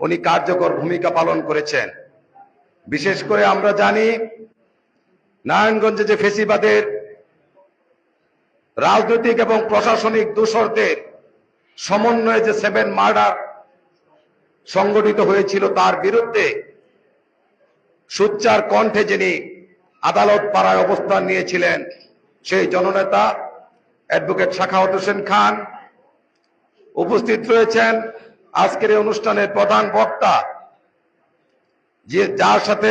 উনি কার্যকর ভূমিকা পালন করেছেন। বিশেষ করে আমরা জানি, নারায়ণগঞ্জে যে ফেসিবাদের রাজনৈতিক এবং প্রশাসনিক দূষরদের সমন্বয়ে যে সেভেন মার্ডার সংগঠিত হয়েছিল, তার বিরুদ্ধে সুচ্চার কণ্ঠে যিনি আদালত পাড়ায় অবস্থান নিয়েছিলেন, সেই জননেতা অ্যাডভোকেট শাখাওয়াত হোসেন খান উপস্থিত রয়েছেন। আজকের এই অনুষ্ঠানের প্রধান বক্তা, যে যার সাথে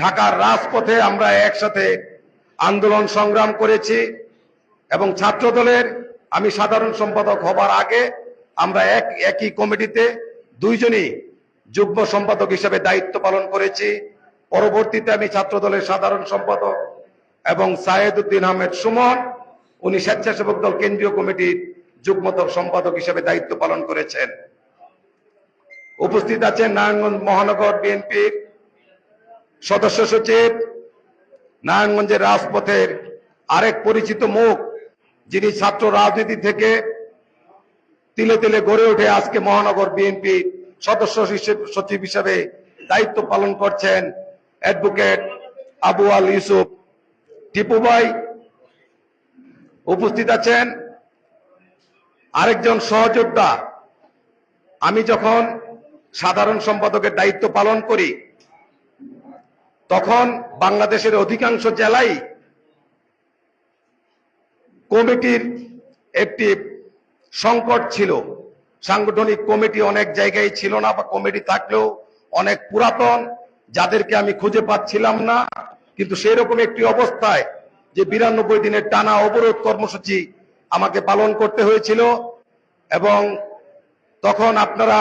ঢাকার রাজপথে আমরা একসাথে আন্দোলন সংগ্রাম করেছি এবং ছাত্র দলের আমি সাধারণ সম্পাদক হবার আগে আমরা এক, একই কমিটিতে দুইজনই যুগ্ম সম্পাদক হিসেবে দায়িত্ব পালন করেছি। পরবর্তীতে আমি ছাত্র দলের সাধারণ সম্পাদক এবং সায়েদ উদ্দিন আহমেদ সুমন, উনি স্বেচ্ছাসেবক দল কেন্দ্রীয় কমিটির যুগ্ম সম্পাদক হিসেবে দায়িত্ব পালন করেছেন। উপস্থিত আছেন নারায়ণগঞ্জ মহানগর বিএনপির সদস্য সচিব, নারায়ণগঞ্জের রাজপথের আরেক পরিচিত মুখ, যিনি ছাত্র রাজনীতি থেকে তিলে তিলে গড়ে উঠে আজকে মহানগর বিএনপি সদস্য সচিব হিসেবে দায়িত্ব পালন করছেন অ্যাডভোকেট আবু আল ইউসুফ টিপু ভাই। উপস্থিত আছেন আরেকজন সহযোদ্ধা। আমি যখন সাধারণ সম্পাদকের দায়িত্ব পালন করি। তখন বাংলাদেশের অধিকাংশ জেলাই কমিটির একটি সংকট ছিল। সাংগঠনিক কমিটি অনেক জায়গায় ছিল না বা কমিটি থাকলেও অনেক পুরাতন, যাদেরকে আমি খুঁজে পাচ্ছিলাম না। কিন্তু সেই রকম একটি অবস্থায় যে বিরানব্বই দিনের টানা অবরোধ কর্মসূচি আমাকে পালন করতে হয়েছিল এবং তখন আপনারা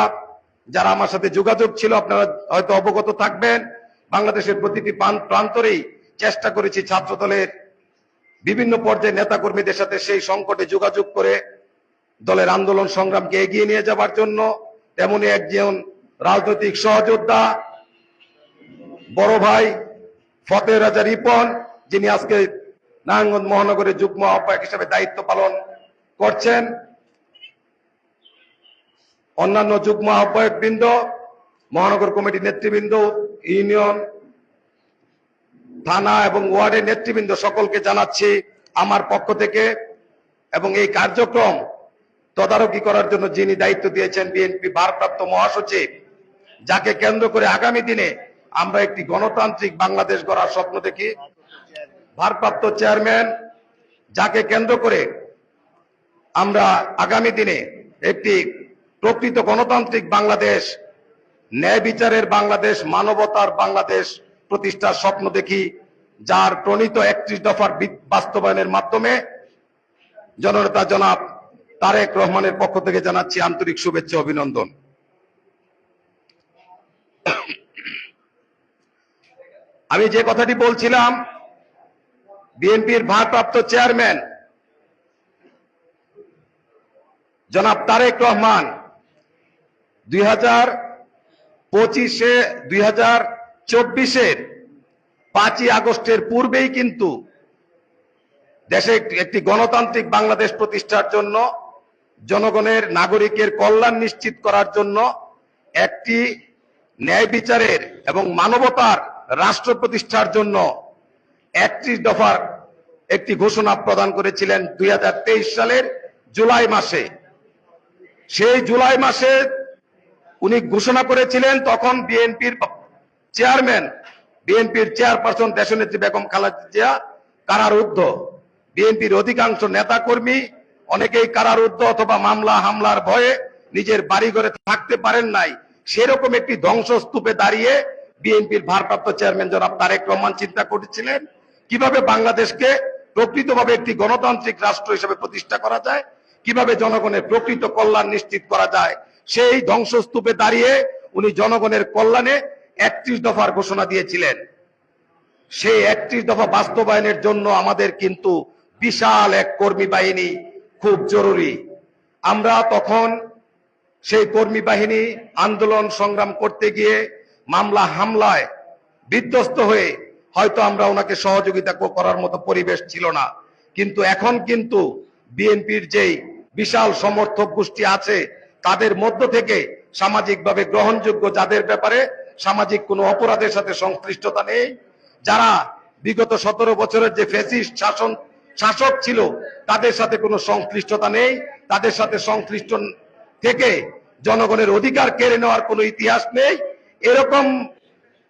যারা আমার সাথে যোগাযোগ ছিল, আপনারা হয়তো অবগত থাকবেন। বাংলাদেশের প্রতিটি প্রান- প্রান্তরেই চেষ্টা করেছি ছাত্র দলের বিভিন্ন পর্যায়ে নেতাকর্মীদের সাথে সেই সংকটে যোগাযোগ করে দলের আন্দোলন সংগ্রামকে এগিয়ে নিয়ে যাবার জন্য। তেমনি একজন রাজনৈতিক সহযোদ্ধা, বড় ভাই ফতেহ রাজা রিপন, যিনি আজকে নারায়ণগঞ্জ মহানগরের যুগ্ম আহ্বায়ক হিসেবে দায়িত্ব পালন করছেন। অন্যান্য যুগ্ম আহ্বায়ক বৃন্দ, মহানগর কমিটির নেতৃবৃন্দ, ইউনিয়ন, থানা এবং ওয়ার্ডের নেতৃবৃন্দ সকলকে জানাচ্ছি আমার পক্ষ থেকে এবং এই কার্যক্রম তদারকি করার জন্য যিনি দায়িত্ব দিয়েছেন বিএনপি ভারপ্রাপ্ত মহাসচিব, যাকে কেন্দ্র করে আগামী দিনে আমরা একটি গণতান্ত্রিক বাংলাদেশ গড়ার স্বপ্ন দেখি। ভারপ্রাপ্ত চেয়ারম্যান, যাকে কেন্দ্র করে আমরা আগামী দিনে একটি প্রকৃত গণতান্ত্রিক বাংলাদেশ, ন্যায় বিচারের বাংলাদেশ, মানবতার বাংলাদেশ প্রতিষ্ঠার স্বপ্ন দেখি, যার প্রণীত একত্রিশ দফার বাস্তবায়নের মাধ্যমে জননেতা জনাব তারেক রহমানের পক্ষ থেকে জানাচ্ছি আন্তরিক শুভেচ্ছা অভিনন্দন। আমি যে কথাটি বলছিলাম, বিএনপির ভারপ্রাপ্ত চেয়ারম্যান জনাব তারেক রহমান দুই হাজার পঁচিশে, দুই হাজার চব্বিশের পাঁচই আগস্টের পূর্বেই কিন্তু দেশে একটি- গণতান্ত্রিক বাংলাদেশ প্রতিষ্ঠার জন্য জনগণের নাগরিকের কল্যাণ নিশ্চিত করার জন্য একটি ন্যায় বিচারের এবং মানবতার রাষ্ট্র প্রতিষ্ঠার জন্য একত্রিশ দফার একটি ঘোষণা প্রদান করেছিলেন দুই হাজার তেইশ সালের জুলাই মাসে। সেই জুলাই মাসে উনি ঘোষণা করেছিলেন তখন বিএনপির চেয়ারম্যান, বিএনপির চেয়ারপারসন দেশনেত্রী বেগম খালেদা কারারুদ্ধ। বিএনপির অধিকাংশ নেতাকর্মী অনেকেই কারারুদ্ধ অথবা মামলা হামলার ভয়ে নিজের বাড়ি ঘরে থাকতে পারেন নাই। সেরকম একটি ধ্বংসস্তূপে দাঁড়িয়ে বিএনপির ভারপ্রাপ্ত চেয়ারম্যান জনাব তারেক রহমান চিন্তা করেছিলেন, কীভাবে বাংলাদেশকে প্রকৃতভাবে একটি গণতান্ত্রিক রাষ্ট্র হিসেবে প্রতিষ্ঠা করা যায়, কীভাবে জনগণের প্রকৃত কল্যাণ নিশ্চিত করা যায় সেই ধ্বংসস্তূপে দাঁড়িয়ে উনি জনগণের কল্যাণে একত্রিশ দফার ঘোষণা দিয়েছিলেন। সেই একত্রিশ দফা বাস্তবায়নের জন্য আমাদের কিন্তু বিশাল এক কর্মী বাহিনী খুব জরুরি। আমরা তখন সেই কর্মী বাহিনী আন্দোলন সংগ্রাম করতে গিয়ে মামলা হামলায় বিধ্বস্ত হয়ে হয়তো আমরা ওনাকে সহযোগিতা করার মতো পরিবেশ ছিল না। কিন্তু এখন কিন্তু বিএনপির যেই বিশাল সমর্থক গোষ্ঠী আছে তাদের মধ্য থেকে সামাজিকভাবে গ্রহণযোগ্য যাদের ব্যাপারে সামাজিক কোনো অপরাধের সাথে সংশ্লিষ্টতা নেই, যারা বিগত সতেরো বছরের যে ফেসিস্ট শাসন, শাসক ছিল, তাদের সাথে কোনো সংশ্লিষ্টতা নেই, তাদের সাথে সংশ্লিষ্ট থেকে জনগণের অধিকার কেড়ে নেওয়ার কোনো ইতিহাস নেই। এরকম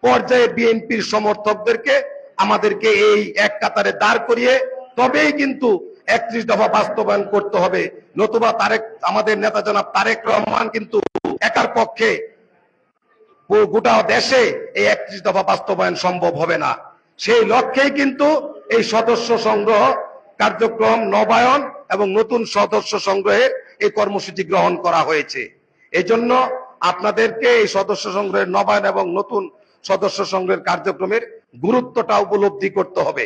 পর্যায়ে বিএনপির সমর্থকদেরকে আমাদেরকে এই এক কাতারে দাঁড় করিয়ে, তবেই কিন্তু একত্রিশ দফা বাস্তবায়ন করতে হবে। নতুবা তারেক, আমাদের নেতা জনাব তারেক রহমান কিন্তু একার পক্ষে গোটা দেশে এই একত্রিশ দফা বাস্তবায়ন সম্ভব হবে না। সেই লক্ষ্যেই কিন্তু এই সদস্য সংগ্রহ কার্যক্রম নবায়ন এবং নতুন সদস্য সংগ্রহের এই কর্মসূচি গ্রহণ করা হয়েছে। এই জন্য আপনাদেরকে এই সদস্য সংগ্রহের নবায়ন এবং নতুন সদস্য সংগ্রহের কার্যক্রমের গুরুত্বটা উপলব্ধি করতে হবে।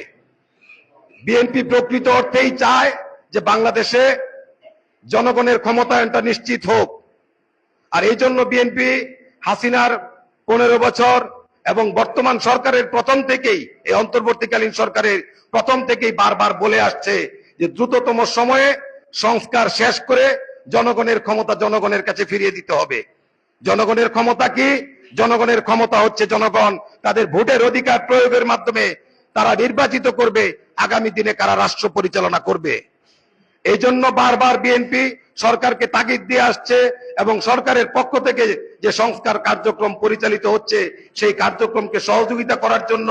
বিএনপি প্রকৃত অর্থেই চায় যে বাংলাদেশে জনগণের ক্ষমতায়নটা নিশ্চিত হোক। আর এই জন্য বিএনপি হাসিনার পনেরো বছর এবং বর্তমান সরকারের প্রথম থেকেই, এই অন্তর্বর্তীকালীন সরকারের প্রথম থেকেই বারবার বলে আসছে যে দ্রুততম সময়ে সংস্কার শেষ করে জনগণের ক্ষমতা জনগণের কাছে ফিরিয়ে দিতে হবে। জনগণের ক্ষমতা কি? জনগণের ক্ষমতা হচ্ছে জনগণ। তাদের ভোটের অধিকার প্রয়োগের মাধ্যমে তারা নির্বাচিত করবে, আগামী দিনে কারা রাষ্ট্র পরিচালনা করবে। এই জন্য বারবার বিএনপি সরকারকে তাগিদ দিয়ে আসছে এবং সরকারের পক্ষ থেকে যে সংস্কার কার্যক্রম পরিচালিত হচ্ছে, সেই কার্যক্রমকে সহযোগিতা করার জন্য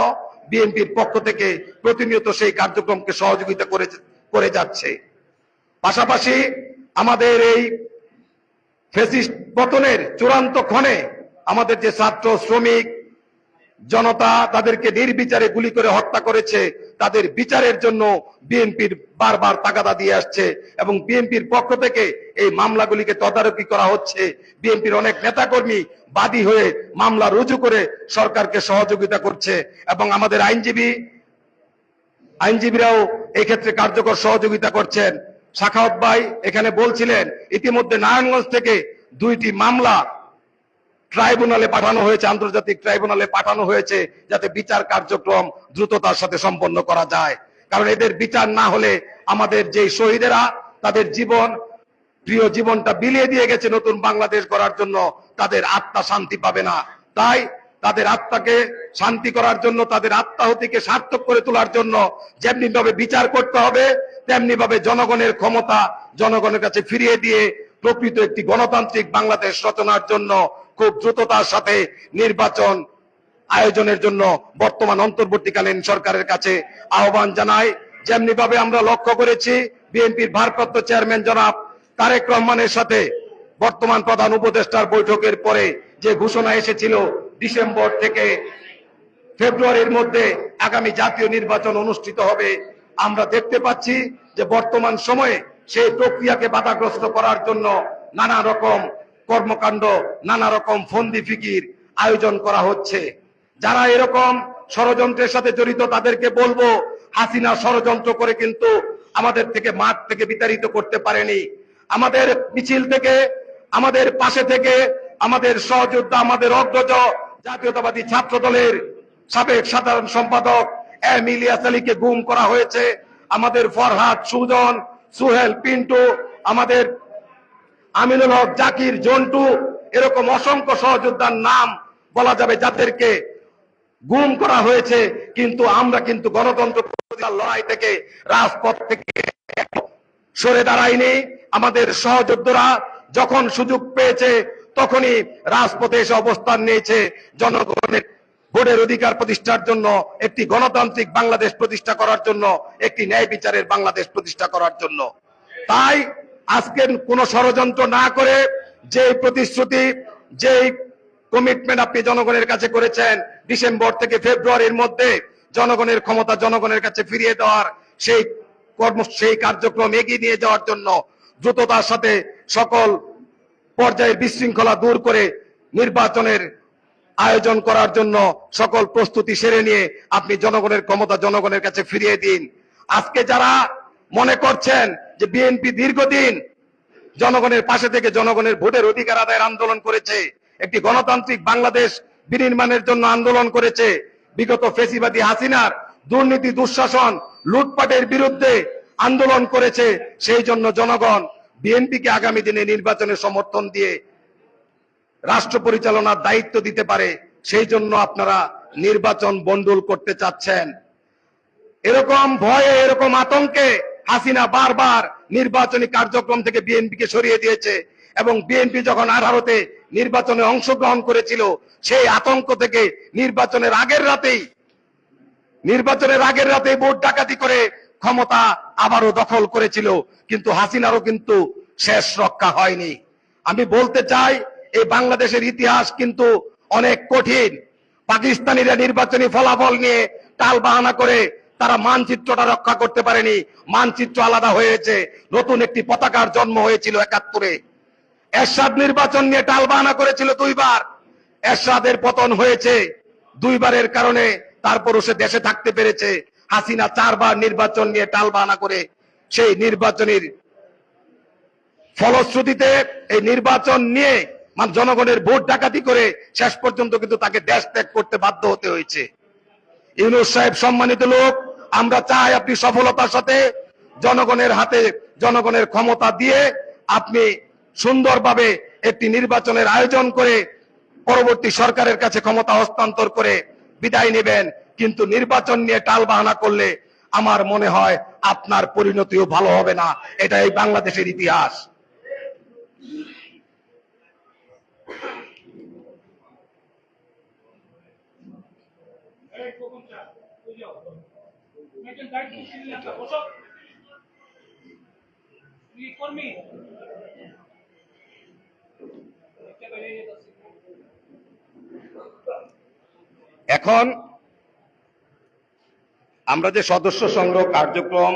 বিএনপির পক্ষ থেকে প্রতিনিয়ত সেই কার্যক্রমকে সহযোগিতা করে করে যাচ্ছে। পাশাপাশি আমাদের এই ফেসিস্ট পতনের চূড়ান্ত ক্ষণে আমাদের যে ছাত্র, শ্রমিক জনতা তাদেরকে নির্বিচারে গুলি করে হত্যা করেছে। তাদের বিচারের জন্য বিএনপির বারবার তাগাদা দিয়ে আসছে এবং বিএনপির পক্ষ থেকে এই মামলাগুলিকে তদারকি করা হচ্ছে। বিএনপির অনেক নেতাকর্মী বাদী হয়ে মামলা রুজু করে সরকারকে সহযোগিতা করছে এবং আমাদের আইনজীবী, আইনজীবীরাও ক্ষেত্রে কার্যকর সহযোগিতা করছেন। শাখাওয়াত ভাই এখানে বলছিলেন, ইতিমধ্যে নারায়ণগঞ্জ থেকে দুইটি মামলা ট্রাইব্যুনালে পাঠানো হয়েছে, আন্তর্জাতিক ট্রাইব্যুনালে পাঠানো হয়েছে যাতে বিচার কার্যক্রম দ্রুততার সাথে সম্পন্ন করা যায়। কারণ এদের বিচার না হলে আমাদের যে শহীদেরা, তাদের জীবন, প্রিয় জীবনটা বিলিয়ে দিয়ে গেছে নতুন বাংলাদেশ গড়ার জন্য, তাদের আত্মা শান্তি পাবে না। তাই তাদের আত্মাকে শান্তি করার জন্য, তাদের আত্মাহতিকে সার্থক করে তোলার জন্য যেমনি ভাবে বিচার করতে হবে তেমনি ভাবে জনগণের ক্ষমতা জনগণের কাছে ফিরিয়ে দিয়ে প্রকৃত একটি গণতান্ত্রিক বাংলাদেশ রচনার জন্য খুব দ্রুততার সাথে নির্বাচন আয়োজনের জন্য বর্তমান অন্তর্বর্তীকালীন সরকারের কাছে আহ্বান জানাই। যেমনি ভাবে আমরা লক্ষ্য করেছি, বিএনপির ভারপ্রাপ্ত চেয়ারম্যান জনাব তারেক রহমানের সাথে বর্তমান প্রধান উপদেষ্টার বৈঠকের পরে যে ঘোষণা এসেছিল ডিসেম্বর থেকে ফেব্রুয়ারির মধ্যে আগামী জাতীয় নির্বাচন অনুষ্ঠিত হবে, আমরা দেখতে পাচ্ছি যে বর্তমান সময়ে সেই প্রক্রিয়াকে বাধাগ্রস্ত করার জন্য নানা রকম কর্মকাণ্ড, নানা রকম ফন্দি ফিকির আয়োজন করা হচ্ছে। যারা এরকম ষড়যন্ত্রের সাথে জড়িত, তাদেরকে বলব, হাসিনা ষড়যন্ত্র করে কিন্তু আমাদের থেকে মাঠ থেকে বিতাড়িত করতে পারেনি। আমাদের মিছিল থেকে, আমাদের পাশে থেকে, আমাদের সহযোদ্ধা, আমাদের অগ্রজ জাতীয়তাবাদী ছাত্র দলের সাবেক সাধারণ সম্পাদক এম ইলিয়াস আলীকে গুম করা হয়েছে। আমাদের ফরহাদ সুজন, সুহেল পিন্টু, আমাদের আমিনুল হক, জাকির, জন্টু, এরকম অসংখ্য সহযোদ্ধার নাম বলা যাবে যাদেরকে গুম করা হয়েছে, কিন্তু আমরা কিন্তু গণতন্ত্র লড়াই থেকে রাজপথ থেকে সরে দাঁড়ায়নি আমাদের সহযোদ্ধারা যখন সুযোগ পেয়েছে, তখনই রাজপথে এসে অবস্থান নিয়েছে। জনগণের ভোটের অধিকার প্রতিষ্ঠার জন্য, একটি গণতান্ত্রিক বাংলাদেশ প্রতিষ্ঠা করার জন্য, একটি ন্যায় বিচারের বাংলাদেশ প্রতিষ্ঠা করার জন্য। তাই আজকের কোন ষড়যন্ত্র না করে যে প্রতিশ্রুতি, যেই কমিটমেন্ট আপনি জনগণের কাছে করেছেন ডিসেম্বর থেকে ফেব্রুয়ারির মধ্যে জনগণের ক্ষমতা জনগণের কাছে ফিরিয়ে দেওয়ার সেই কর্ম, সেই কার্যক্রম এগিয়ে নিয়ে যাওয়ার জন্য দ্রুততার সাথে সকল পর্যায়ের বিশৃঙ্খলা দূর করে নির্বাচনের আয়োজন করার জন্য সকল প্রস্তুতি সেরে নিয়ে আপনি জনগণের ক্ষমতা জনগণের কাছে ফিরিয়ে দিন। আজকে যারা মনে করছেন যে বিএনপি দীর্ঘদিন জনগণের পাশে থেকে জনগণের ভোটের অধিকার আদায়ের আন্দোলন করেছে, একটি গণতান্ত্রিক বাংলাদেশ বিনির্মাণের জন্য আন্দোলন করেছে। বিগত ফেসিবাদী হাসিনার দুর্নীতি, দুঃশাসন, লুটপাটের বিরুদ্ধে আন্দোলন করেছে, সেই জন্য জনগণ বিএনপিকে আগামী দিনে নির্বাচনে সমর্থন দিয়ে রাষ্ট্র পরিচালনার দায়িত্ব দিতে পারে, সেই জন্য আপনারা নির্বাচন বন্ডুল করতে চাচ্ছেন। এরকম ভয়ে, এরকম আতঙ্কে হাসিনা বারবার নির্বাচনী কার্যক্রম থেকে বিএনপিকে সরিয়ে দিয়েছে এবং বিএনপি যখন আঠারোতে নির্বাচনে অংশগ্রহণ করেছিল, সেই আতঙ্ক থেকে নির্বাচনের আগের রাতেই, নির্বাচনের আগের রাতে ভোট ডাকাতি করে ক্ষমতা আবারও দখল করেছিল, কিন্তু হাসিনারও কিন্তু শেষ রক্ষা হয়নি। আমি বলতে চাই, এই বাংলাদেশের ইতিহাস কিন্তু অনেক কঠিন। পাকিস্তানিরা নির্বাচনী ফলাফল নিয়ে টাল বাহানা করে তারা মানচিত্রটা রক্ষা করতে পারেনি। মানচিত্র আলাদা হয়েছে। নতুন একটি পতাকার জন্ম হয়েছিল একাত্তরে। এরশাদ নির্বাচন নিয়ে টাল বাহানা করেছিল দুইবার। এরশাদের পতন হয়েছে দুইবারের কারণে। তারপরও সে দেশে থাকতে পেরেছে। হাসিনা চারবার নির্বাচন নিয়ে টাল বাহানা করে সেই নির্বাচনের ফলশ্রুতিতে এই নির্বাচন নিয়ে মানে জনগণের ভোট ডাকাতি করে শেষ পর্যন্ত কিন্তু তাকে দেশ ত্যাগ করতে বাধ্য হতে হয়েছে। ইউনুস সাহেব সম্মানিত লোক আমরা চাই আপনি সফলতার সাথে জনগণের হাতে জনগণের ক্ষমতা দিয়ে আপনি সুন্দরভাবে একটি নির্বাচনের আয়োজন করে পরবর্তী সরকারের কাছে ক্ষমতা হস্তান্তর করে বিদায় নেবেন। কিন্তু নির্বাচন নিয়ে টাল বাহানা করলে আমার মনে হয় আপনার পরিণতিও ভালো হবে না। এটা এই বাংলাদেশের ইতিহাস। এই প্রকল্পটা এখন আমরা যে সদস্য সংগ্রহ কার্যক্রম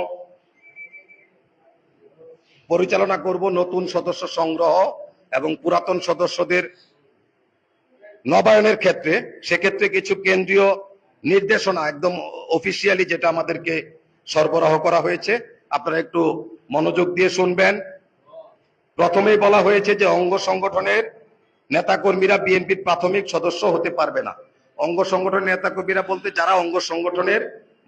পরিচালনা করব, নতুন সদস্য সংগ্রহ এবং পুরাতন সদস্যদের নবায়নের ক্ষেত্রে, সেক্ষেত্রে কিছু কেন্দ্রীয় নির্দেশনা একদম অফিসিয়ালি যেটা আমাদেরকে সরবরাহ করা হয়েছে। আপনারা একটু মনোযোগ দিয়ে শুনবেন। প্রথমেই বলা হয়েছে যে অঙ্গ সংগঠনের নেতাকর্মীরা বিএনপির প্রাথমিক সদস্য হতে পারবে না। অঙ্গ সংগঠনের নেতাকর্মীরা বলতে যারা অঙ্গ সংগঠনের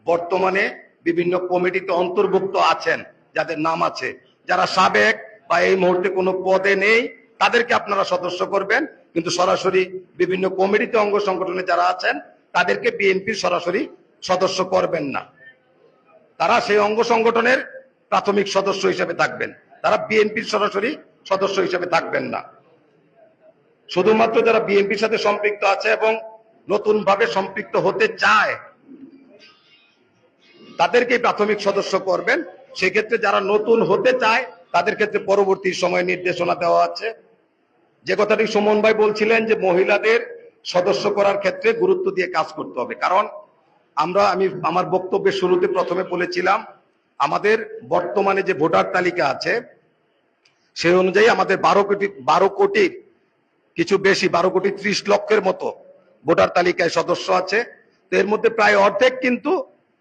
বর্তমানে বিভিন্ন কমিটিতে অন্তর্ভুক্ত আছেন, যাদের নাম আছে, যারা সাবেক বা এই মুহূর্তে কোনো পদে নেই, তাদেরকে আপনারা সদস্য করবেন। কিন্তু সরাসরি বিভিন্ন কমিটিতে অঙ্গ সংগঠনে যারা আছেন তাদেরকে বিএনপির সরাসরি সদস্য করবেন না। তারা সেই অঙ্গ সংগঠনের প্রাথমিক সদস্য হিসেবে থাকবেন। তারা বিএনপির সরাসরি সদস্য হিসেবে থাকবেন না। শুধুমাত্র যারা বিএনপির সাথে সম্পৃক্ত আছে এবং নতুন ভাবে সম্পৃক্ত হতে চায় তাদেরকে প্রাথমিক সদস্য করবেন। সেক্ষেত্রে যারা নতুন হতে চায়, তাদের ক্ষেত্রে পরবর্তী সময়ে নির্দেশনা দেওয়া আছে। যে কথাটি সুমন ভাই বলছিলেন যে মহিলাদের সদস্য করার ক্ষেত্রে গুরুত্ব দিয়ে কাজ করতে হবে। কারণ আমরা, আমি আমার বক্তব্যের শুরুতে প্রথমে বলেছিলাম, আমাদের বর্তমানে যে ভোটার তালিকা আছে সেই অনুযায়ী আমাদের বারো কোটি, বারো কোটির কিছু বেশি, বারো কোটি ত্রিশ লক্ষের মতো ভোটার তালিকায় সদস্য আছে। তো এর মধ্যে প্রায় অর্ধেক কিন্তু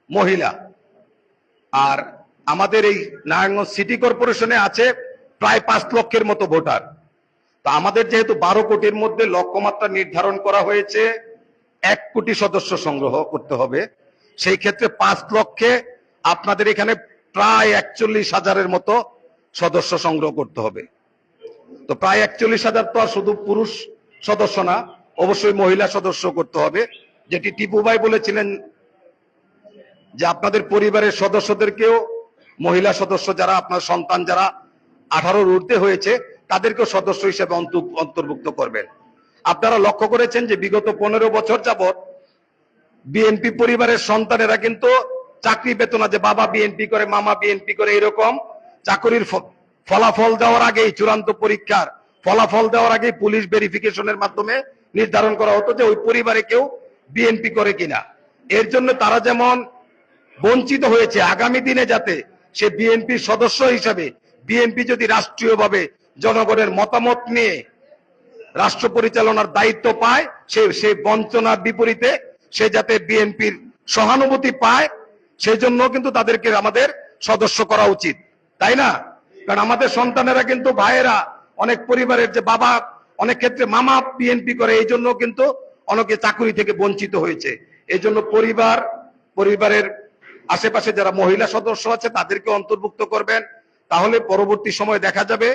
মহিলা। আর আমাদের এই নারায়ণগঞ্জ সিটি কর্পোরেশনে আছে প্রায় পাঁচ লক্ষের মতো ভোটার। তো আমাদের যেহেতু বারো কোটির মধ্যে লক্ষ্যমাত্রা নির্ধারণ করা হয়েছে, এক কোটি সদস্য সংগ্রহ করতে হবে। সেই ক্ষেত্রে পাঁচ লক্ষে আপনাদের এখানে প্রায় একচল্লিশ হাজারের মতো সদস্য সংগ্রহ করতে হবে। তো প্রায় একচল্লিশ হাজার তো আর শুধু পুরুষ সদস্য না, অবশ্যই মহিলা সদস্য করতে হবে। যেটি টিপু ভাই বলেছিলেন যে আপনাদের পরিবারের সদস্যদেরকেও মহিলা সদস্য যারা, আপনার সন্তান যারা আঠারোর ঊর্ধ্বে হয়েছে তাদেরকেও সদস্য হিসেবে অন্ত- অন্তর্ভুক্ত করবেন। আপনারা লক্ষ্য করেছেন যে বিগত পনেরো বছর যাবত বিএনপি পরিবারের সন্তানেরা কিন্তু চাকরি পেত না যে বাবা বিএনপি করে, মামা বিএনপি করে, এরকম চাকরির ফলাফল দেওয়ার আগেই চূড়ান্ত পরীক্ষার ফলাফল দেওয়ার আগেই পুলিশ ভেরিফিকেশনের মাধ্যমে নির্ধারণ করা হতো যে ওই পরিবারে কেউ বিএনপি করে কিনা। এর জন্য তারা যেমন বঞ্চিত হয়েছে, আগামী দিনে যাতে সে বিএনপির সদস্য হিসাবে, বিএনপি যদি রাষ্ট্রীয়ভাবে জনগণের মতামত নিয়ে রাষ্ট্র পরিচালনার দায়িত্ব পায়, সে সেই বঞ্চনার বিপরীতে সে যাতে বিএনপির সহানুভূতি পায় সেই জন্য কিন্তু তাদেরকে আমাদের সদস্য করা উচিত। তাই না? কারণ আমাদের সন্তানেরা কিন্তু ভাইয়েরা, অনেক পরিবারের যে বাবা, অনেক ক্ষেত্রে মামা বিএনপি করে, এই জন্য কিন্তু অনেকে চাকরি থেকে বঞ্চিত হয়েছে। এই জন্য পরিবার, পরিবারের আশেপাশে যারা মহিলা সদস্য আছে, তাদেরকে অন্তর্ভুক্ত করবেন। তাহলে পরবর্তী সময় দেখা যাবে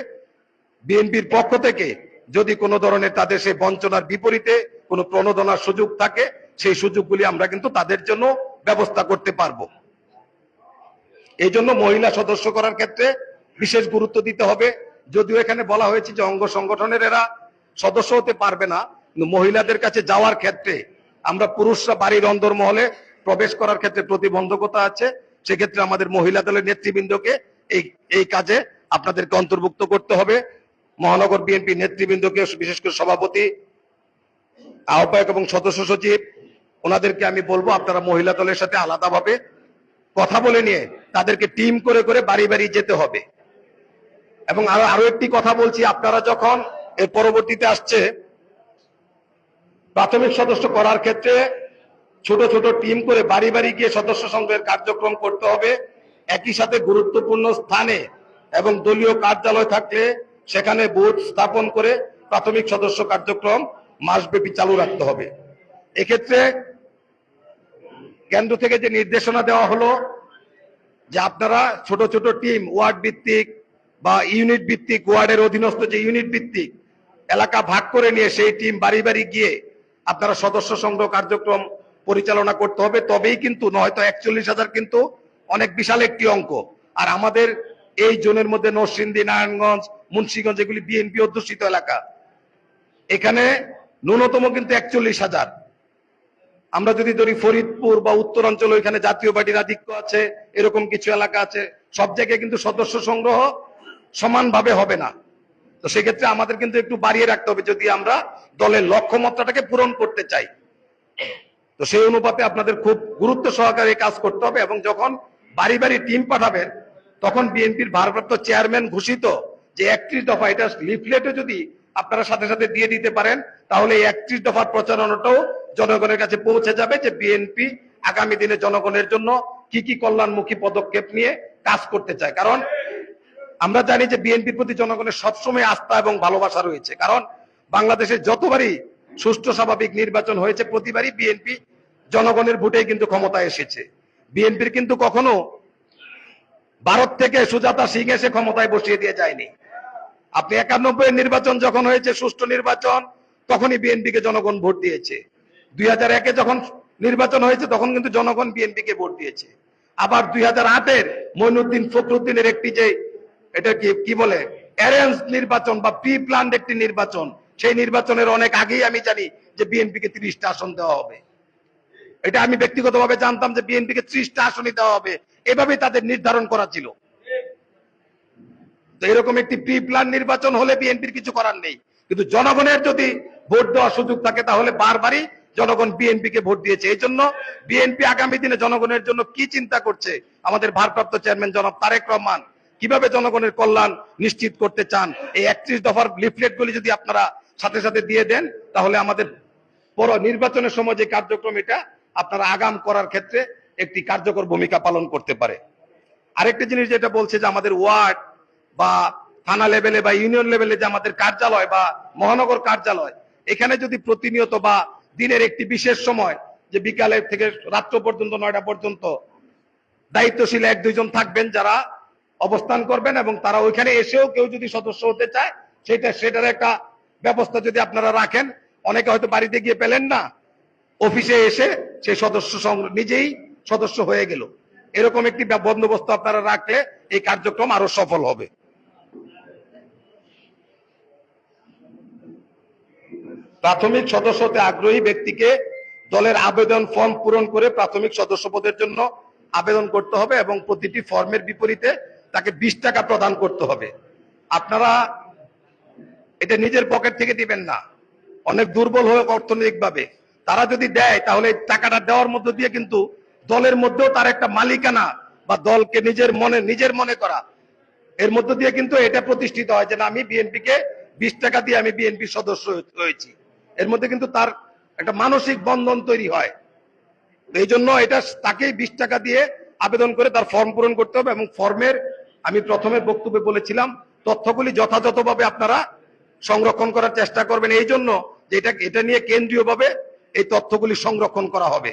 বিএনপির পক্ষ থেকে যদি কোনো ধরনের তাদের সেই বঞ্চনার বিপরীতে কোনো প্রণোদনার সুযোগ থাকে, সেই সুযোগগুলি আমরা কিন্তু তাদের জন্য ব্যবস্থা করতে পারব। এই জন্য মহিলা সদস্য করার ক্ষেত্রে বিশেষ গুরুত্ব দিতে হবে। যদিও এখানে বলা হয়েছে যে অঙ্গ সংগঠনের এরা সদস্য হতে পারবে না মহিলাদের কাছে যাওয়ার ক্ষেত্রে আমরা পুরুষরা বাড়ির অন্দরমহলে প্রবেশ করার ক্ষেত্রে প্রতিবন্ধকতা আছে। সেক্ষেত্রে আমাদের মহিলা দলের নেতৃবৃন্দকে এই এই কাজে আপনাদেরকে অন্তর্ভুক্ত করতে হবে। মহানগর বিএনপি নেতৃবৃন্দকে বিশেষ করে সভাপতি, আহ্বায়ক এবং সদস্য সচিব, ওনাদেরকে আমি বলব আপনারা মহিলা দলের সাথে আলাদাভাবে কথা বলে নিয়ে তাদেরকে টিম করে করে বাড়ি বাড়ি যেতে হবে। এবং আরও আরও একটি কথা বলছি, আপনারা যখন এর পরবর্তীতে আসছে, প্রাথমিক সদস্য করার ক্ষেত্রে ছোট ছোট টিম করে বাড়ি বাড়ি গিয়ে সদস্য সংঘের কার্যক্রম করতে হবে। একই সাথে গুরুত্বপূর্ণ স্থানে এবং দলীয় কার্যালয় থাকলে সেখানে বুথ স্থাপন করে প্রাথমিক সদস্য কার্যক্রম মাসব্যাপী চালু রাখতে হবে। এক্ষেত্রে কেন্দ্র থেকে যে নির্দেশনা দেওয়া হলো যে আপনারা ছোট ছোট টিম, ওয়ার্ড ভিত্তিক বা ইউনিট ভিত্তিক, ওয়ার্ডের অধীনস্থ যে ইউনিট ভিত্তিক, এলাকা ভাগ করে নিয়ে সেই টিম বাড়ি বাড়ি গিয়ে আপনারা সদস্য সংগ্রহ কার্যক্রম পরিচালনা করতে হবে। তবেই কিন্তু নয়তো একচল্লিশ হাজার কিন্তু অনেক বিশাল একটি অঙ্ক। আর আমাদের এই জোনের মধ্যে নরসিংদী, নারায়ণগঞ্জ মুন্সিগঞ্জ এগুলি বিএনপি অধ্যুষিত এলাকা। এখানে ন্যূনতম কিন্তু একচল্লিশ হাজার। আমরা যদি ধরি ফরিদপুর বা উত্তরাঞ্চল ওইখানে জাতীয় পার্টির আধিক্য আছে, এরকম কিছু এলাকা আছে, সব জায়গায় কিন্তু সদস্য সংগ্রহ সমানভাবে হবে না। তো সেক্ষেত্রে আমাদের কিন্তু একটু বাড়িয়ে রাখতে হবে যদি আমরা দলের লক্ষ্যমাত্রাটাকে পূরণ করতে চাই। তো সেই অনুপাতে আপনাদের খুব গুরুত্ব সহকারে কাজ করতে হবে এবং যখন বাড়ি বাড়ি টিম পাঠাবেন, তখন বিএনপির ভারপ্রাপ্ত চেয়ারম্যান ঘোষিত যে একত্রিশ দফা এটা লিফলেটে যদি আপনারা সাথে সাথে দিয়ে দিতে পারেন, তাহলে এই একত্রিশ দফার প্রচারণাটাও জনগণের কাছে পৌঁছে যাবে যে বিএনপি আগামী দিনে জনগণের জন্য কি কি কল্যাণমুখী পদক্ষেপ নিয়ে কাজ করতে চায়। কারণ আমরা জানি যে বিএনপির প্রতি জনগণের সবসময় আস্থা এবং ভালোবাসা রয়েছে। কারণ বাংলাদেশে যতবারই সুষ্ঠু স্বাভাবিক নির্বাচন হয়েছে, প্রতিবারই বিএনপি জনগণের ভোটে কিন্তু ক্ষমতায় এসেছে। বিএনপির কিন্তু কখনো ভারত থেকে সুজাতা সিং এসে ক্ষমতায় বসিয়ে দিয়ে যায়নি। আপনি একানব্বই নির্বাচন যখন হয়েছে, সুষ্ঠু নির্বাচন, তখনই বিএনপিকে জনগণ ভোট দিয়েছে। দুই হাজার একে যখন নির্বাচন হয়েছে, তখন কিন্তু জনগণ বিএনপিকে ভোট দিয়েছে। আবার দুই হাজার আটের মইনুদ্দিন ফখরুদ্দিনের একটি যে, এটা কি কি বলে, অ্যারেঞ্জ নির্বাচন বা প্রি প্ল্যান্ড একটি নির্বাচন, সেই নির্বাচনের অনেক আগেই আমি জানি যে বিএনপিকে তিরিশটা আসন দেওয়া হবে। এটা আমি ব্যক্তিগতভাবে জানতাম যে বিএনপিকে ত্রিশটা আসনই দেওয়া হবে। এভাবেই তাদের নির্ধারণ করা ছিল। এরকম একটি প্রি প্ল্যান নির্বাচন হলে বিএনপির কিছু করার নেই। কিন্তু জনগণের যদি ভোট দেওয়ার সুযোগ থাকে, তাহলে বারবারই জনগণ বিএনপি কে ভোট দিয়েছে। এই জন্য বিএনপি আগামী দিনে জনগণের জন্য কি চিন্তা করছে? আমাদের ভারপ্রাপ্ত চেয়ারম্যান জনাব তারেক রহমান কীভাবে জনগণের কল্যাণ নিশ্চিত করতে চান? এই একত্রিশ দফার লিফলেট গুলি যদি আপনারা সাথে সাথে দিয়ে দেন, তাহলে আমাদের পর নির্বাচনের সময় যে কার্যক্রম, এটা আপনারা আগাম করার ক্ষেত্রে একটি কার্যকর ভূমিকা পালন করতে পারে। আরেকটা জিনিস যেটা বলছে যে আমাদের ওয়ার্ড বা থানা লেভেলে বা ইউনিয়ন লেভেলে যে আমাদের কার্যালয় বা মহানগর কার্যালয়, এখানে যদি প্রতিনিয়ত বা দিনের একটি বিশেষ সময়, যে বিকালের থেকে রাত্র পর্যন্ত, নয়টা পর্যন্ত দায়িত্বশীল এক, দুইজন থাকবেন যারা অবস্থান করবেন এবং তারা ওইখানে এসেও কেউ যদি সদস্য হতে চায়, সেটা, সেটার একটা ব্যবস্থা যদি আপনারা রাখেন, অনেকে হয়তো বাড়িতে গিয়ে পেলেন না, অফিসে এসে সেই সদস্য নিজেই সদস্য হয়ে গেল। এরকম একটি বন্দোবস্ত আপনারা রাখলে এই কার্যক্রম আরও সফল হবে। প্রাথমিক সদস্য হতে আগ্রহী ব্যক্তিকে দলের আবেদন ফর্ম পূরণ করে প্রাথমিক সদস্য পদের জন্য আবেদন করতে হবে এবং প্রতিটি ফর্মের বিপরীতে তাকে বিশ টাকা প্রদান করতে হবে। আপনারা এটা নিজের পকেট থেকে দিবেন না। অনেক দুর্বল হয়ে অর্থনৈতিকভাবে। তারা যদি দেয়, তাহলে টাকাটা দেওয়ার মধ্য দিয়ে কিন্তু দলের মধ্যেও তার একটা মালিকানা বা দলকে নিজের মনে নিজের মনে করা। এর মধ্য দিয়ে কিন্তু এটা প্রতিষ্ঠিত হয় যে না, আমি বিএনপি কে বিশ টাকা দিয়ে আমি বিএনপি সদস্য হয়ে- হয়েছি। এর মধ্যে কিন্তু তার একটা মানসিক বন্ধন তৈরি হয়। এই জন্য এটা তাকেই বিশ টাকা দিয়ে আবেদন করে তার ফর্ম পূরণ করতে হবে এবং ফর্মের আমি প্রথমে বক্তব্যে বলেছিলাম, তথ্যগুলি যথাযথভাবে আপনারা সংরক্ষণ করার চেষ্টা করবেন। এই জন্য যে এটা এটা নিয়ে কেন্দ্রীয়ভাবে এই তথ্যগুলি সংরক্ষণ করা হবে।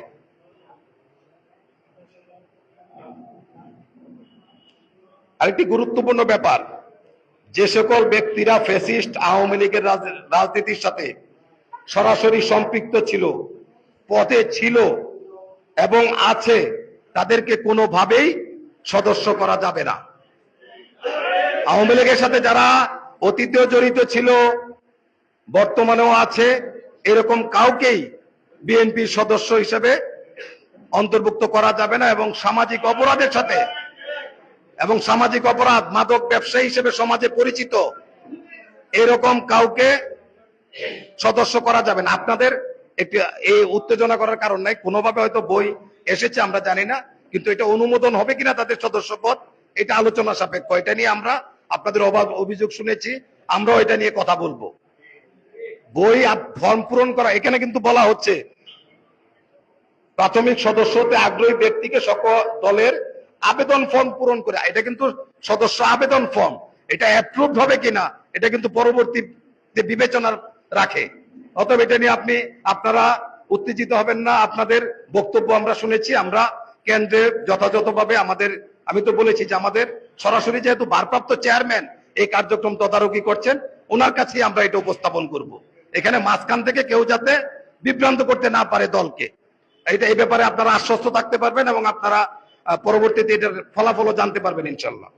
আরেকটি গুরুত্বপূর্ণ ব্যাপার, যে সকল ব্যক্তিরা ফেসিস্ট আওয়ামী লীগের রাজনীতির সাথে সরাসরি সম্পৃক্ত ছিল, পদে ছিল এবং আছে, তাদেরকে কোনোভাবেই সদস্য করা যাবে না। আওয়ামী লীগের সাথে যারা অতীতেও জড়িত ছিল, বর্তমানেও আছে, এরকম কাউকেই বিএনপির সদস্য হিসেবে অন্তর্ভুক্ত করা যাবে না এবং সামাজিক অপরাধের সাথে এবং সামাজিক অপরাধ মাদক ব্যবসায়ী হিসেবে সমাজে পরিচিত, এরকম কাউকে সদস্য করা যাবে না। আপনাদের একটি, এই উত্তেজনা করার কারণ নাই। কোনোভাবে হয়তো বই এসেছে, আমরা জানি না, কিন্তু এটা অনুমোদন হবে কিনা তাদের সদস্য পদ এটা আলোচনা সাপেক্ষ। এটা নিয়ে আমরা আপনাদের অভাব অভিযোগ শুনেছি, আমরাও এটা নিয়ে কথা বলব। বই ফর্ম পূরণ করা, এখানে কিন্তু বলা হচ্ছে, প্রাথমিক সদস্য হতে আগ্রহী ব্যক্তিকে সকল দলের আবেদন ফর্ম পূরণ করে। এটা কিন্তু সদস্য আবেদন ফর্ম। এটা অ্যাপ্রুভ হবে কিনা, এটা কিন্তু পরবর্তী বিবেচনা রাখে। অতএব এটা নিয়ে আপনি, আপনারা উত্তেজিত হবেন না। আপনাদের বক্তব্য আমরা শুনেছি, আমরা কেন্দ্রে যথাযথভাবে আমাদের, আমি তো বলেছি যে আমাদের সরাসরি যেহেতু ভারপ্রাপ্ত চেয়ারম্যান এই কার্যক্রম তদারকি করছেন, ওনার কাছেই আমরা এটা উপস্থাপন করব। এখানে মাঝখান থেকে কেউ যাতে বিভ্রান্ত করতে না পারে দলকে। এটা এই ব্যাপারে আপনারা আশ্বস্ত থাকতে পারবেন এবং আপনারা পরবর্তীতে এটার ফলাফলও জানতে পারবেন ইনশাল্লাহ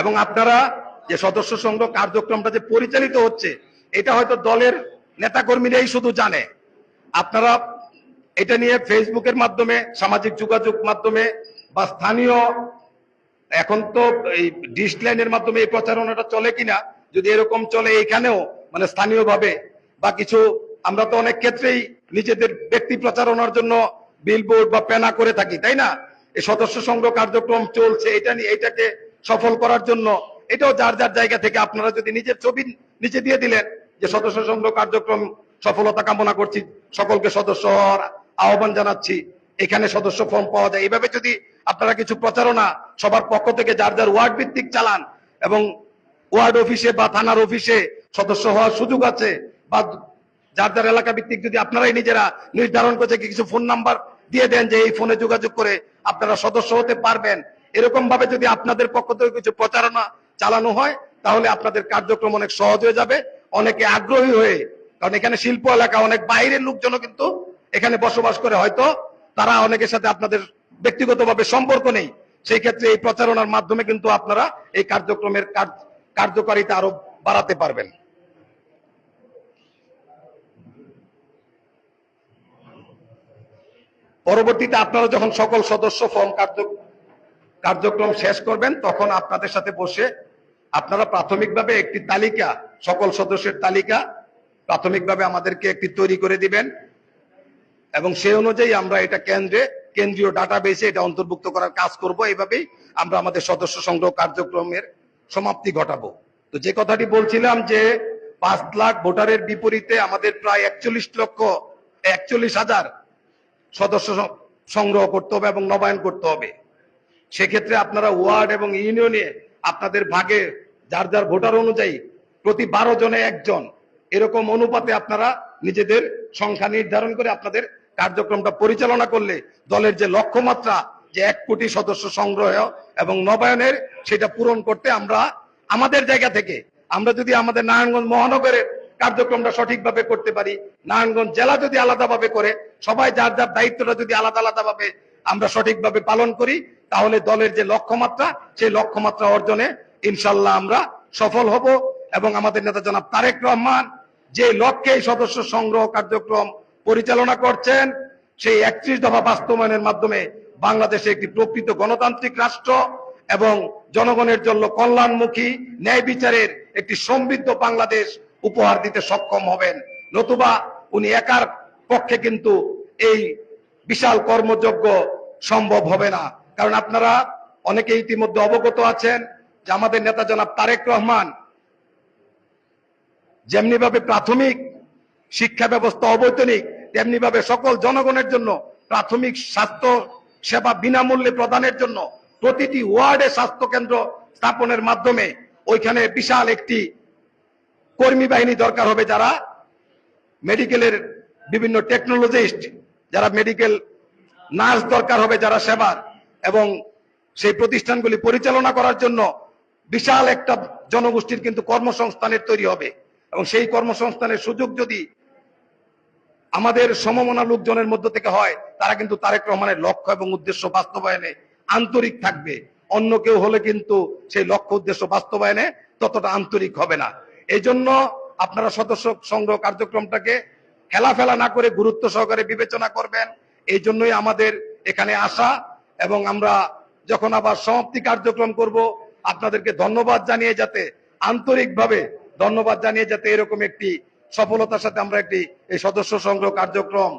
এবং আপনারা যে সদস্য সংঘ কার্যক্রমটা যে পরিচালিত হচ্ছে, এটা হয়তো দলের নেতাকর্মীরাই শুধু জানে। আপনারা এটা নিয়ে ফেসবুকের মাধ্যমে, সামাজিক যোগাযোগ মাধ্যমে বা স্থানীয়, এখন তো এই ডিশ লাইনের মাধ্যমে এই প্রচারণাটা চলে কিনা, যদি এরকম চলে এখানেও মানে স্থানীয়ভাবে বা কিছু, আমরা তো অনেক ক্ষেত্রেই নিজেদের ব্যক্তি প্রচারণার জন্য বিলবোর্ড বা পেনা করে থাকি, তাই না? এই সদস্য সংগ্রহ কার্যক্রম চলছে, এটা নিয়ে এটাকে সফল করার জন্য। এটাও যার যার জায়গা থেকে আপনারা যদি নিজের ছবি নিচে দিয়ে দিলেন যে সদস্য সংগ্রহ কার্যক্রম সফলতা কামনা করছি, সকলকে সদস্য হওয়ার আহ্বান জানাচ্ছি। এখানে সদস্য ফর্ম পাওয়া যায়। এইভাবে যদি আপনারা কিছু প্রচারণা সবার পক্ষ থেকে যার যার ওয়ার্ড ভিত্তিক চালান এবং ওয়ার্ড অফিসে বা থানার অফিসে সদস্য হওয়ার সুযোগ আছে বা যার যার এলাকা ভিত্তিক যদি আপনারাই নিজেরা নির্ধারণ করছে, কিছু ফোন নাম্বার দিয়ে দেন যে এই ফোনে যোগাযোগ করে আপনারা সদস্য হতে পারবেন। এরকম ভাবে যদি আপনাদের পক্ষ থেকে কিছু প্রচারণা চালানো হয়, তাহলে আপনাদের কার্যক্রম অনেক সহজ হয়ে যাবে। অনেকে আগ্রহী হয়ে, কারণ এখানে শিল্প এলাকা, অনেক বাইরের লোকজনও কিন্তু এখানে বসবাস করে। হয়তো তারা অনেকের সাথে আপনাদের ব্যক্তিগতভাবে সম্পর্ক নেই। সেই ক্ষেত্রে এই প্রচারণার মাধ্যমে কিন্তু আপনারা এই কার্যক্রমের কার্যকারিতা আরও বাড়াতে পারবেন। পরবর্তীতে আপনারা যখন সকল সদস্য ফর্ম কার্য কার্যক্রম শেষ করবেন, তখন আপনাদের সাথে বসে আপনারা প্রাথমিকভাবে একটি তালিকা, সকল সদস্যের তালিকা প্রাথমিকভাবে আমাদেরকে একটি তৈরি করে দিবেন। এবং সেই অনুযায়ী আমরা এটা কেন্দ্রে, কেন্দ্রীয় ডাটা ডাটাবেসে এটা অন্তর্ভুক্ত করার কাজ করব। এইভাবেই আমরা আমাদের সদস্য সংগ্রহ কার্যক্রমের সমাপ্তি ঘটাবো। তো যে কথাটি বলছিলাম যে পাঁচ লাখ ভোটারের বিপরীতে আমাদের প্রায় একচল্লিশ লক্ষ, একচল্লিশ হাজার সদস্য সংগ্রহ করতে হবে এবং নবায়ন করতে হবে। সেক্ষেত্রে আপনারা ওয়ার্ড এবং ইউনিয়নে আপনাদের ভাগে যার যার ভোটার অনুযায়ী প্রতি বারো জনে একজন, এরকম অনুপাতে আপনারা নিজেদের সংখ্যা নির্ধারণ করে আপনাদের কার্যক্রমটা পরিচালনা করলে দলের যে লক্ষ্যমাত্রা, যে এক কোটি সদস্য সংগ্রহ এবং নবায়নের সেটা পূরণ করতে আমরা, আমাদের জায়গা থেকে আমরা যদি আমাদের নারায়ণগঞ্জ মহানগরের কার্যক্রমটা সঠিকভাবে করতে পারি, নারায়ণগঞ্জ জেলা যদি আলাদাভাবে করে, সবাই যার যার দায়িত্বটা যদি আলাদা আলাদাভাবে আমরা সঠিকভাবে পালন করি তাহলে দলের যে লক্ষ্যমাত্রা, সেই লক্ষ্যমাত্রা অর্জনে ইনশাল্লাহ আমরা সফল হব এবং আমাদের নেতা জনাব তারেক রহমান যে লক্ষ্যে সদস্য সংগ্রহ কার্যক্রম পরিচালনা করছেন, সেই একত্রিশ দফা বাস্তবায়নের মাধ্যমে বাংলাদেশে একটি প্রকৃত গণতান্ত্রিক রাষ্ট্র এবং জনগণের জন্য কল্যাণমুখী, ন্যায় বিচারের একটি সমৃদ্ধ বাংলাদেশ উপহার দিতে সক্ষম হবেন। নতুবা উনি একার পক্ষে কিন্তু এই বিশাল কর্মযজ্ঞ সম্ভব হবে না। কারণ আপনারা অনেকে ইতিমধ্যে অবগত আছেন যে আমাদের নেতা জনাব তারেক রহমান যেমনি ভাবে প্রাথমিক শিক্ষা ব্যবস্থা অবৈতনিক তেমনি ভাবে সকল জনগণের জন্য প্রাথমিক স্বাস্থ্য সেবা বিনামূল্যে প্রদানের জন্য প্রতিটি ওয়ার্ডে স্বাস্থ্য কেন্দ্র স্থাপনের মাধ্যমে ওইখানে বিশাল একটি কর্মী বাহিনী দরকার হবে যারা মেডিকেলের বিভিন্ন টেকনোলজিস্ট, যারা মেডিকেল নার্স দরকার হবে যারা সেবার। এবং সেই প্রতিষ্ঠানগুলি পরিচালনা করার জন্য বিশাল একটা জনগোষ্ঠীর কিন্তু কর্মসংস্থানের তৈরি হবে। এবং সেই কর্মসংস্থানের সুযোগ যদি আমাদের সমমনা লোকজনের মধ্য থেকে হয়, তারা কিন্তু তারেক রহমানের লক্ষ্য এবং উদ্দেশ্য বাস্তবায়নে আন্তরিক থাকবে। অন্য কেউ হলে কিন্তু সেই লক্ষ্য উদ্দেশ্য বাস্তবায়নে ততটা আন্তরিক হবে না। এই জন্য আপনারা সদস্য সংগ্রহ কার্যক্রমটাকে হেলাফেলা না করে গুরুত্ব সহকারে বিবেচনা করবেন। এই জন্যই আমাদের এখানে আসা এবং আমরা যখন আবার সমাপ্তি কার্যক্রম করব, আপনাদেরকে ধন্যবাদ জানিয়ে যাতে আন্তরিকভাবে ধন্যবাদ জানিয়ে যাতে এরকম একটি সফলতার সাথে আমরা একটি এই সদস্য সংগ্রহ কার্যক্রম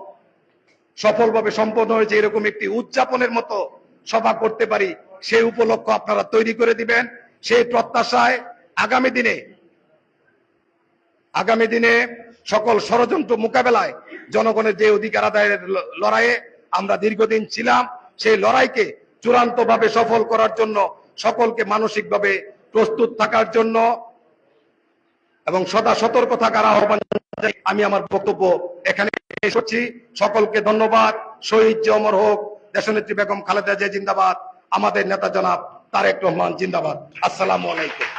সফলভাবে সম্পন্ন হয়েছে, এরকম একটি উদযাপনের মতো সভা করতে পারি, সেই উপলক্ষ আপনারা তৈরি করে দিবেন। সেই প্রত্যাশায় আগামী দিনে আগামী দিনে সকল ষড়যন্ত্র মোকাবেলায় জনগণের যে অধিকার আদায়ের লড়াইয়ে আমরা দীর্ঘদিন ছিলাম। সেই লড়াইকে চূড়ান্তভাবে সফল করার জন্য সকলকে মানসিকভাবে প্রস্তুত থাকার জন্য এবং সদা সতর্ক থাকার আহ্বান আমি আমার বক্তব্য এখানে করছি। সকলকে ধন্যবাদ। শহীদ অমর হোক, দেশনেত্রী বেগম খালেদা জিয়া জিন্দাবাদ, আমাদের নেতা জনাব তারেক রহমান জিন্দাবাদ। আসসালামু আলাইকুম।